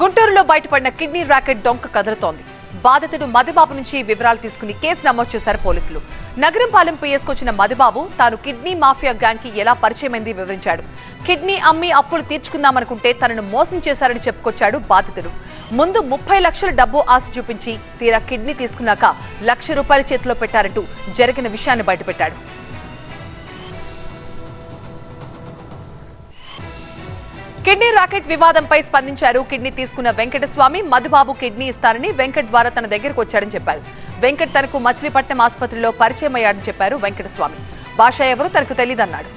గుంటూరులో బయటపడిన kidney racket డొంక కదులుతోంది. బాధితుడు మధుబాబు నుంచి వివరాలు తీసుకుని కేసు నమోదు చేశారు పోలీసులు. నగరంపాలెం పిఎస్కొచ్చిన మధుబాబు తాను కిడ్నీ మాఫియా గ్యాంగ్కి ఎలా పరిచయమైంది వివరించాడు. కిడ్నీ అమ్మి అప్పులు తీర్చుకుందామనుకుంటే తనను మోసం చేశారని చెప్పుకొచ్చాడు బాధితుడు. ముందు ముప్పై లక్షల డబ్బు ఆశ చూపించి తీరా కిడ్నీ తీసుకున్నాక లక్ష రూపాయల చేతిలో పెట్టారంటూ జరిగిన విషయాన్ని బయటపెట్టాడు. కిడ్నీ రాకెట్ వివాదంపై స్పందించారు. కిడ్నీ తీసుకున్న వెంకటస్వామి మధుబాబు కిడ్నీ ఇస్తారని వెంకట్ ద్వారా తన దగ్గరకు వచ్చాడని చెప్పారు. వెంకట్ తనకు మచిలీపట్నం ఆసుపత్రిలో పరిచయం అయ్యాడని చెప్పారు వెంకటస్వామి. భాష ఎవరు? తనకు తెలియదన్నాడు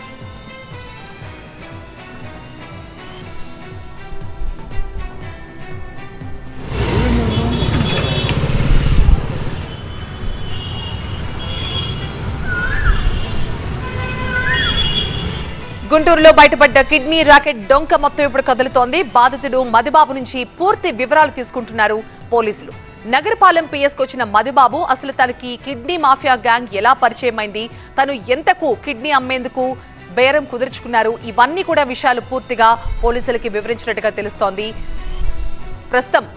గుంటూరులో బయటపడ్డ కిడ్నీ రాకెట్ డొంక మొత్తం ఇప్పుడు కదులుతోంది. బాధితుడు మధుబాబు నుంచి పూర్తి వివరాలు తీసుకుంటున్నారు పోలీసులు. నగరపాలెం పిఎస్కి వచ్చిన మధుబాబు అసలు తనకి కిడ్నీ మాఫియా గ్యాంగ్ ఎలా పరిచయమైంది? తను ఎంతకు కిడ్నీ అమ్మేందుకు బేరం కుదుర్చుకున్నారు? ఇవన్నీ కూడా విషయాలు పూర్తిగా పోలీసులకి వివరించినట్టుగా తెలుస్తోంది. ప్రస్తుతం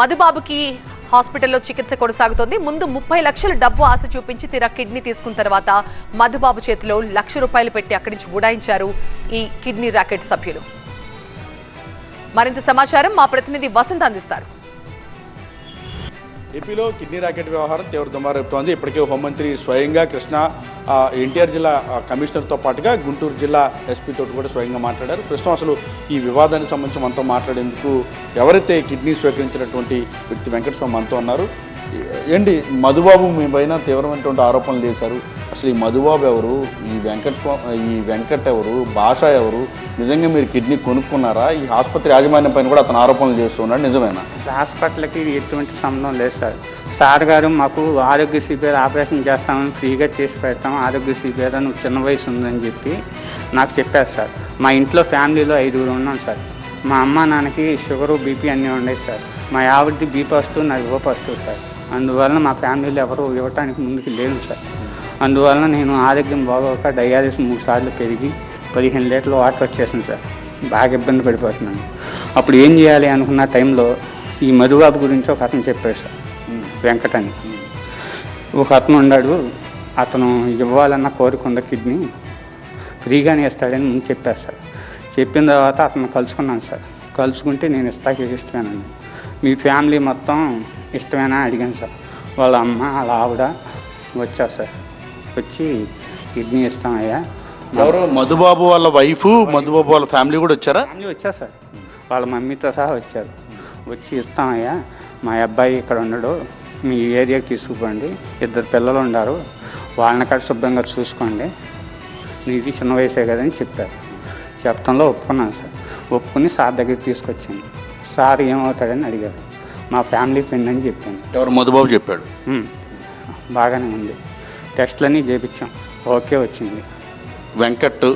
మధుబాబుకి హాస్పిటల్లో చికిత్స కొనసాగుతోంది. ముందు ముప్పై లక్షల డబ్బు ఆశ చూపించి తీరా కిడ్నీ తీసుకున్న తర్వాత మధుబాబు చేతిలో లక్ష రూపాయలు పెట్టి అక్కడి నుంచి ఉడాయించారు ఈ కిడ్నీ రాకెట్ సభ్యులు. మరింత సమాచారం మా ప్రతినిధి వసంత్ అందిస్తారు. ఏపీలో కిడ్నీ ర్యాకెట్ వ్యవహారం తీవ్ర దుమారేపుతోంది ఇప్పటికే హోంమంత్రి స్వయంగా కృష్ణా ఎన్టీఆర్ జిల్లా కమిషనర్తో పాటుగా గుంటూరు జిల్లా ఎస్పీ తోటి కూడా స్వయంగా మాట్లాడారు. ప్రస్తుతం అసలు ఈ వివాదానికి సంబంధించి మనతో మాట్లాడేందుకు ఎవరైతే కిడ్నీ స్వీకరించినటువంటి వ్యక్తి వెంకటస్వామి మనతో ఉన్నారు. ఏంటి మధుబాబు మీ పైన తీవ్రమైనటువంటి ఆరోపణలు చేశారు. అసలు ఈ మధుబాబు ఎవరు? ఈ వెంకట ఈ వెంకట్ ఎవరు? భాష ఎవరు? నిజంగా మీరు కిడ్నీ కొనుక్కున్నారా? ఈ ఆసుపత్రి యాజమాన్యం పైన కూడా అతను ఆరోపణలు చేస్తున్నాడు నిజమేనా? హాస్పిటల్కి ఎటువంటి సంబంధం లేదు సార్. సార్ గారు మాకు ఆరోగ్య శిబిర ఆపరేషన్ చేస్తామని ఫ్రీగా చేసి పెడతాం. ఆరోగ్య శిబిర నువ్వు చిన్న వయసు ఉందని చెప్పి నాకు చెప్పారు సార్. మా ఇంట్లో ఫ్యామిలీలో ఐదుగురు ఉన్నాం సార్. మా అమ్మ నాన్నకి షుగరు బీపీ అన్నీ ఉండేవి సార్. మా ఆవిడది బీపీ వస్తూ నాకు ఇవ్వపు సార్. అందువలన మా ఫ్యామిలీలో ఎవరు ఇవ్వటానికి ముందుకు లేదు సార్. అందువలన నేను ఆరోగ్యం బాగోక డయాలిసిస్ మూడు సార్లు పెరిగి పదిహేను లీటర్లు వాటర్ వచ్చేసింది సార్. బాగా ఇబ్బంది పడిపోతున్నాను. అప్పుడు ఏం చేయాలి అనుకున్న టైంలో ఈ మధుబాబు గురించి ఒక అతను చెప్పాడు సార్. వెంకటని. ఒక అతను ఉన్నాడు. అతను ఇవ్వాలన్న కోరిక ఉంది కిడ్నీ ఫ్రీగానే ఇస్తాడని ముందు చెప్పారు సార్. చెప్పిన తర్వాత అతను కలుసుకున్నాను సార్. కలుసుకుంటే నేను ఇస్తాకి ఇష్టమేనండి మీ ఫ్యామిలీ మొత్తం ఇష్టమేనా? అడిగాను సార్. వాళ్ళ అమ్మ వాళ్ళ ఆవిడ వచ్చారు సార్. వచ్చి కిడ్నీ ఇస్తామయ్యా ఎవరు? మధుబాబు వాళ్ళ వైఫ్ మధుబాబు వాళ్ళ ఫ్యామిలీ కూడా వచ్చారా? ఫ్యామిలీ వచ్చారు సార్. వాళ్ళ మమ్మీతో సహా వచ్చారు. వచ్చి ఇస్తామయ్యా. మా అబ్బాయి ఇక్కడ ఉండడు మీ ఏరియాకి తీసుకుపోండి. ఇద్దరు పిల్లలు ఉన్నారు. వాళ్ళని కూడా శుభ్రంగా చూసుకోండి. నీది చిన్న వయసే కదని చెప్పారు. చెప్పడంలో ఒప్పుకున్నాను సార్. ఒప్పుకుని సార్ దగ్గరికి తీసుకొచ్చాను. సార్ ఏమవుతాడని అడిగారు. మా ఫ్యామిలీ ఫ్రెండ్ అని చెప్పాను. ఎవరు? మధుబాబు చెప్పాడు. "ఉమ్, బాగానే ఉంది. టెస్ట్లన్నీ చేపించాం. ఓకే వచ్చింది. వెంకట్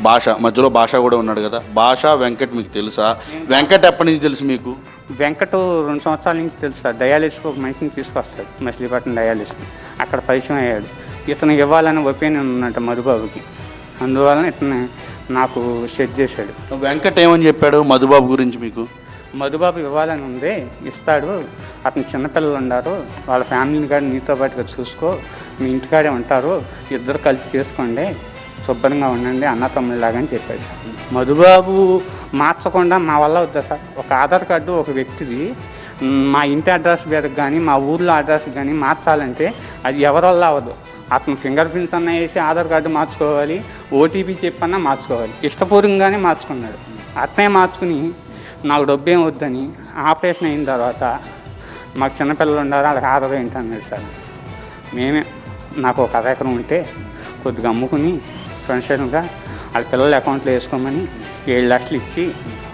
భాష మధ్యలో భాష కూడా ఉన్నాడు కదా. భాష వెంకట్ మీకు తెలుసా? వెంకట్ ఎప్పటి నుంచి తెలుసు మీకు? వెంకట రెండు సంవత్సరాల నుంచి తెలుసు డయాలిసిస్కి ఒక మనిషిని తీసుకొస్తాడు మచిలీపట్నం డయాలిసిస్ అక్కడ పరిచయం అయ్యాడు. ఇతను ఇవ్వాలని ఒపీనియన్ ఉన్నట్టు మధుబాబుకి. అందువలన ఇతను నాకు సెట్ చేశాడు. వెంకట్ ఏమని చెప్పాడు మధుబాబు గురించి మీకు? మధుబాబు ఇవ్వాలని ఉంది ఇస్తాడు. అతను చిన్నపిల్లలు ఉన్నారు వాళ్ళ ఫ్యామిలీని కూడా నీతో పాటుగా చూసుకో. మీ ఇంటికాడే ఉంటారు ఇద్దరు కలిసి చేసుకోండి శుభ్రంగా ఉండండి అన్న తమ్ముళ్ళలాగా అని చెప్పాడు సార్ మధుబాబు మార్చకుండా మా వల్ల వద్దా సార్? ఒక ఆధార్ కార్డు ఒక వ్యక్తిది మా ఇంటి అడ్రస్ మీద కానీ మా ఊర్లో అడ్రస్ కానీ మార్చాలంటే అది ఎవరి వల్ల అవ్వదు. అతను ఫింగర్ ప్రింట్స్ అన్న వేసి ఆధార్ కార్డు మార్చుకోవాలి ఓటీపీ చెప్పన్నా మార్చుకోవాలి. ఇష్టపూర్వకంగానే మార్చుకున్నాడు. అతనే మార్చుకుని నాకు డబ్బు ఏం వద్దని ఆపరేషన్ అయిన తర్వాత మాకు చిన్నపిల్లలు ఉన్నారు వాళ్ళకి ఆధార్ ఏంటన్నాడు సార్. మేమే నాకు ఒక అర ఎకరం ఉంటే కొద్దిగా అమ్ముకుని ఫ్రెండ్స్గా వాళ్ళ పిల్లల అకౌంట్లో వేసుకోమని ఏడు లక్షలు ఇచ్చి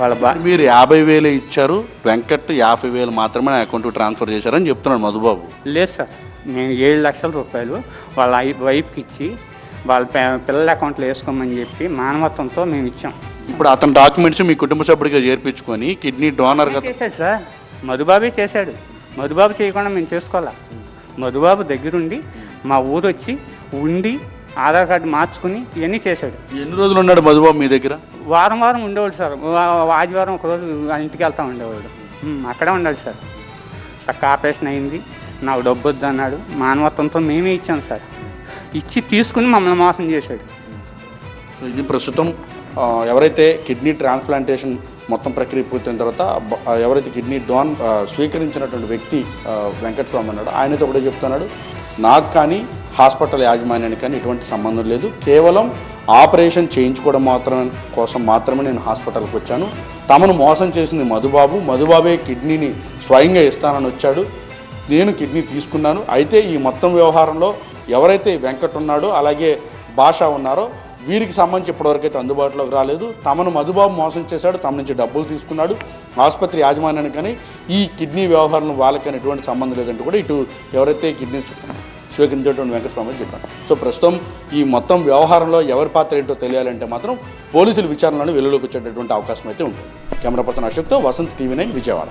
వాళ్ళ బా మీరు యాభై వేలు ఇచ్చారు వెంకట్ యాభై వేలు మాత్రమే నా అకౌంట్కి ట్రాన్స్ఫర్ చేశారని చెప్తున్నాడు మధుబాబు. లేదు సార్ నేను ఏడు లక్షల రూపాయలు వాళ్ళ వైఫ్కి ఇచ్చి వాళ్ళ పిల్లల అకౌంట్లో వేసుకోమని చెప్పి మానవత్వంతో మేము ఇచ్చాం. ఇప్పుడు అతని డాక్యుమెంట్స్ మీ కుటుంబ సభ్యుడిగా చేర్పించుకొని కిడ్నీ డోనర్గా చేశాడు సార్ మధుబాబే చేశాడు. మధుబాబు చేయకుండా మేము చేసుకోవాలా? మధుబాబు దగ్గరుండి మా ఊరు వచ్చి ఉండి ఆధార్ కార్డు మార్చుకుని ఇవన్నీ చేశాడు. ఎన్ని రోజులు ఉన్నాడు మధుబాబు మీ దగ్గర? వారం వారం ఉండేవాడు సార్. వా- ఆదివారం ఒకరోజు ఇంటికి వెళ్తా ఉండేవాడు. ఉమ్, అక్కడే ఉండాలి సార్. చక్క ఆపరేషన్ అయింది. నాకు డబ్బు వద్దు అన్నాడు. మానవత్వంతో మేమే ఇచ్చాం సార్. ఇచ్చి తీసుకుని మమ్మల్ని మోసం చేశాడు. సో ఇది ప్రస్తుతం ఆ, ఎవరైతే కిడ్నీ ట్రాన్స్ప్లాంటేషన్ మొత్తం ప్రక్రియ పూర్తయిన తర్వాత బ- ఆ, ఎవరైతే కిడ్నీ డోన్ ఆ, స్వీకరించినటువంటి వ్యక్తి ఆ, వెంకటస్వామి అన్నాడు ఆయనతో కూడా చెప్తున్నాడు. నాకు కానీ హాస్పిటల్ యాజమాన్యానికి కానీ ఎటువంటి సంబంధం లేదు. కేవలం ఆపరేషన్ చేయించుకోవడం మాత్రం కోసం మాత్రమే నేను హాస్పిటల్కి వచ్చాను. తమను మోసం చేసింది మధుబాబు. మధుబాబే కిడ్నీని స్వయంగా ఇస్తానని వచ్చాడు. నేను కిడ్నీ తీసుకున్నాను. అయితే ఈ మొత్తం వ్యవహారంలో ఎవరైతే వెంకట్ ఉన్నాడో అలాగే భాష ఉన్నారో వీరికి సంబంధించి ఇప్పటివరకైతే అందుబాటులోకి రాలేదు. తమను మధుబాబు మోసం చేశాడు. తమ నుంచి డబ్బులు తీసుకున్నాడు. ఆసుపత్రి యాజమాన్యానికి కానీ ఈ కిడ్నీ వ్యవహారం వాళ్ళకని ఎటువంటి సంబంధం లేదంటూ కూడా ఇటు ఎవరైతే కిడ్నీ స్వీకరించేటువంటి వెంకటస్వామి చెప్పారు. సో ప్రస్తుతం ఈ మొత్తం వ్యవహారంలో ఎవరి పాత్ర ఏంటో తెలియాలంటే మాత్రం పోలీసుల విచారణలను వెలుగులోకి వచ్చేటటువంటి అవకాశం అయితే ఉంటుంది కెమెరా పర్సన్ అశోక్తో వసంత్ టీవీ నైన్ విజయవాడ.